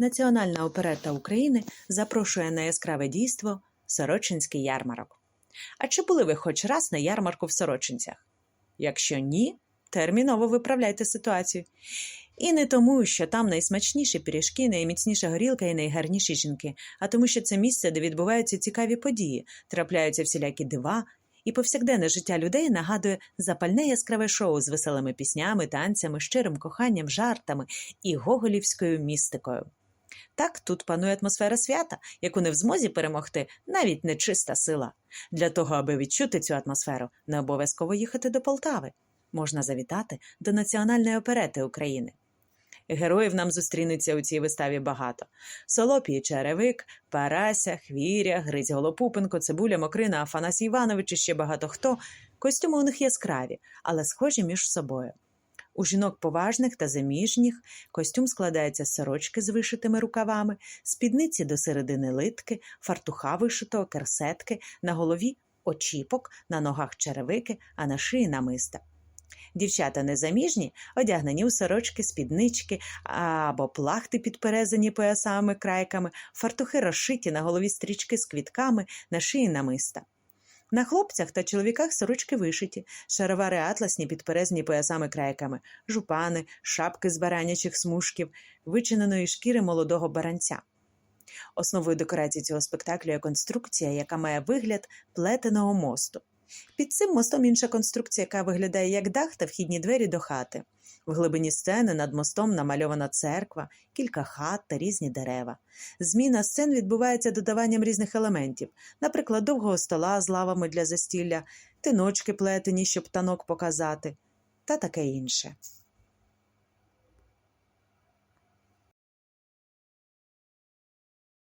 Національна оперетта України запрошує на яскраве дійство Сорочинський ярмарок. А чи були ви хоч раз на ярмарку в Сорочинцях? Якщо ні, терміново виправляйте ситуацію. І не тому, що там найсмачніші пиріжки, найміцніша горілка і найгарніші жінки, а тому, що це місце, де відбуваються цікаві події, трапляються всілякі дива, і повсякденне життя людей нагадує запальне яскраве шоу з веселими піснями, танцями, щирим коханням, жартами і гоголівською містикою. Так тут панує атмосфера свята, яку не в змозі перемогти навіть нечиста сила. Для того, аби відчути цю атмосферу, не обов'язково їхати до Полтави. Можна завітати до Національної оперети України. Героїв нам зустрінеться у цій виставі багато: Солопій Черевик, Парася, Хвіря, Гриць Голопупенко, Цибуля, Мокрина, Афанасій Іванович і ще багато хто. Костюми у них яскраві, але схожі між собою. У жінок поважних та заміжніх костюм складається з сорочки з вишитими рукавами, спідниці до середини литки, фартуха вишитого, керсетки, на голові очіпок, на ногах черевики, а на шиї намиста. Дівчата незаміжні одягнені у сорочки, спіднички або плахти підперезані поясами крайками, фартухи розшиті на голові стрічки з квітками, на шиї намиста. На хлопцях та чоловіках сорочки вишиті, шаровари атласні підперезані поясами крайками, жупани, шапки з баранячих смужків, вичиненої шкіри молодого баранця. Основою декорації цього спектаклю є конструкція, яка має вигляд плетеного мосту. Під цим мостом інша конструкція, яка виглядає як дах та вхідні двері до хати. В глибині сцени над мостом намальована церква, кілька хат та різні дерева. Зміна сцен відбувається додаванням різних елементів, наприклад, довгого стола з лавами для застілля, тиночки плетені, щоб танок показати, та таке інше.